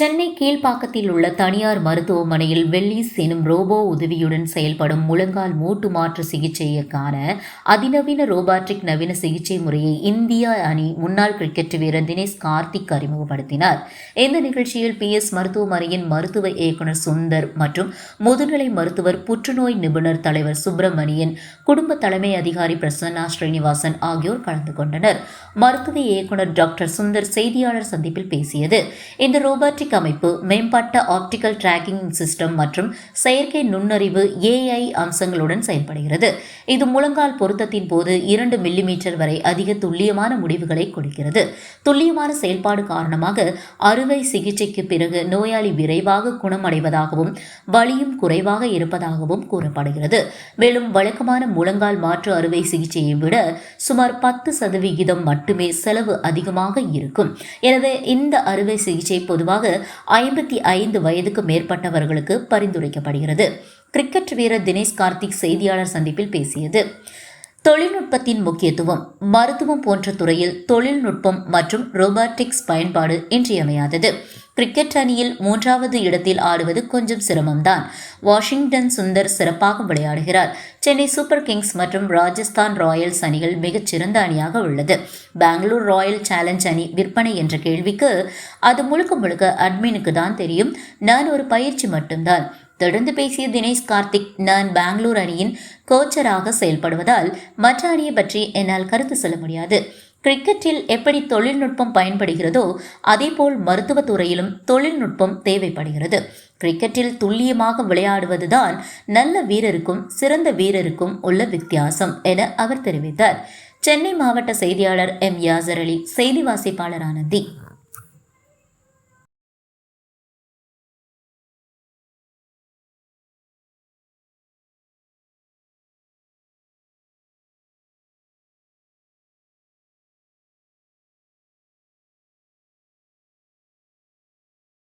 சென்னை கீழ்ப்பாக்கத்தில் உள்ள தனியார் மருத்துவமனையில் வெள்ளிஸ் எனும் ரோபோ உதவியுடன் செயல்படும் முழங்கால் மூட்டு மாற்று சிகிச்சைக்கான அதிநவீன ரோபாட்டிக் நவீன சிகிச்சை முறையை இந்தியா அணி முன்னாள் கிரிக்கெட் வீரர் தினேஷ் கார்த்திக் அறிமுகப்படுத்தினார். இந்த நிகழ்ச்சியில் பி எஸ் மருத்துவமனையின் மருத்துவ இயக்குனர் சுந்தர் மற்றும் முதுநிலை மருத்துவர் புற்றுநோய் நிபுணர் தலைவர் சுப்பிரமணியன் குடும்ப தலைமை அதிகாரி பிரசன்னா ஸ்ரீனிவாசன் ஆகியோர் கலந்து கொண்டனர். மருத்துவ இயக்குனர் டாக்டர் சுந்தர் செய்தியாளர் சந்திப்பில் பேசியது. இந்த ரோபாட்டிக் அமைப்பு மேம்பட்ட ஆப்டிக்கல் டிராக்கிங் சிஸ்டம் மற்றும் செயற்கை நுண்ணறிவு ஏஐ அம்சங்களுடன் செயல்படுகிறது. இது முழங்கால் பொருத்தத்தின் போது இரண்டு மில்லிமீட்டர் வரை அதிக துல்லியமான முடிவுகளை கொடுக்கிறது. துல்லியமான செயல்பாடு காரணமாக அறுவை சிகிச்சைக்கு பிறகு நோயாளி விரைவாக குணமடைவதாகவும் வலியும் குறைவாக இருப்பதாகவும் கூறப்படுகிறது. மேலும் வழக்கமான முழங்கால் மாற்று அறுவை சிகிச்சையை விட சுமார் பத்து சதவிகிதம் மற்றும் மட்டுமே செலவு அதிகமாக இருக்கும். எனவே இந்த அறுவை சிகிச்சை பொதுவாக ஐம்பத்தி ஐந்து வயதுக்கு மேற்பட்டவர்களுக்கு பரிந்துரைக்கப்படுகிறது. கிரிக்கெட் வீரர் தினேஷ் கார்த்திக் செய்தியாளர் சந்திப்பில் பேசியது. தொழில்நுட்பத்தின் முக்கியத்துவம் மருத்துவம் போன்ற துறையில் தொழில்நுட்பம் மற்றும் ரோபாட்டிக்ஸ் பயன்பாடு இன்றியமையாதது. கிரிக்கெட் அணியில் மூன்றாவது இடத்தில் ஆடுவது கொஞ்சம் சிரமம்தான். வாஷிங்டன் சுந்தர் சிறப்பாக விளையாடுகிறார். சென்னை சூப்பர் கிங்ஸ் மற்றும் ராஜஸ்தான் ராயல்ஸ் அணிகள் மிகச்சிறந்த அணியாக உள்ளது. பெங்களூர் ராயல் சேலஞ்ச் அணி விற்பனை என்ற கேள்விக்கு அது முழுக்க முழுக்க அட்மினுக்கு தான் தெரியும். நான் ஒரு பயிற்சி மட்டும்தான். தொடர்ந்து பேசிய தினேஷ் கார்த்திக் நான் பெங்களூர் அணியின் கோச்சராக செயல்படுவதால் மற்ற அணியை பற்றி என்னால் கருத்து சொல்ல முடியாது. கிரிக்கெட்டில் எப்படி தொழில்நுட்பம் பயன்படுகிறதோ அதேபோல் மருத்துவத்துறையிலும் தொழில்நுட்பம் தேவைப்படுகிறது. கிரிக்கெட்டில் துல்லியமாக விளையாடுவதுதான் நல்ல வீரருக்கும் சிறந்த வீரருக்கும் உள்ள வித்தியாசம் என அவர் தெரிவித்தார். சென்னை மாவட்ட செய்தியாளர் எம் யாசர் அலி செய்தி வாசிப்பாளர் ஆனந்தி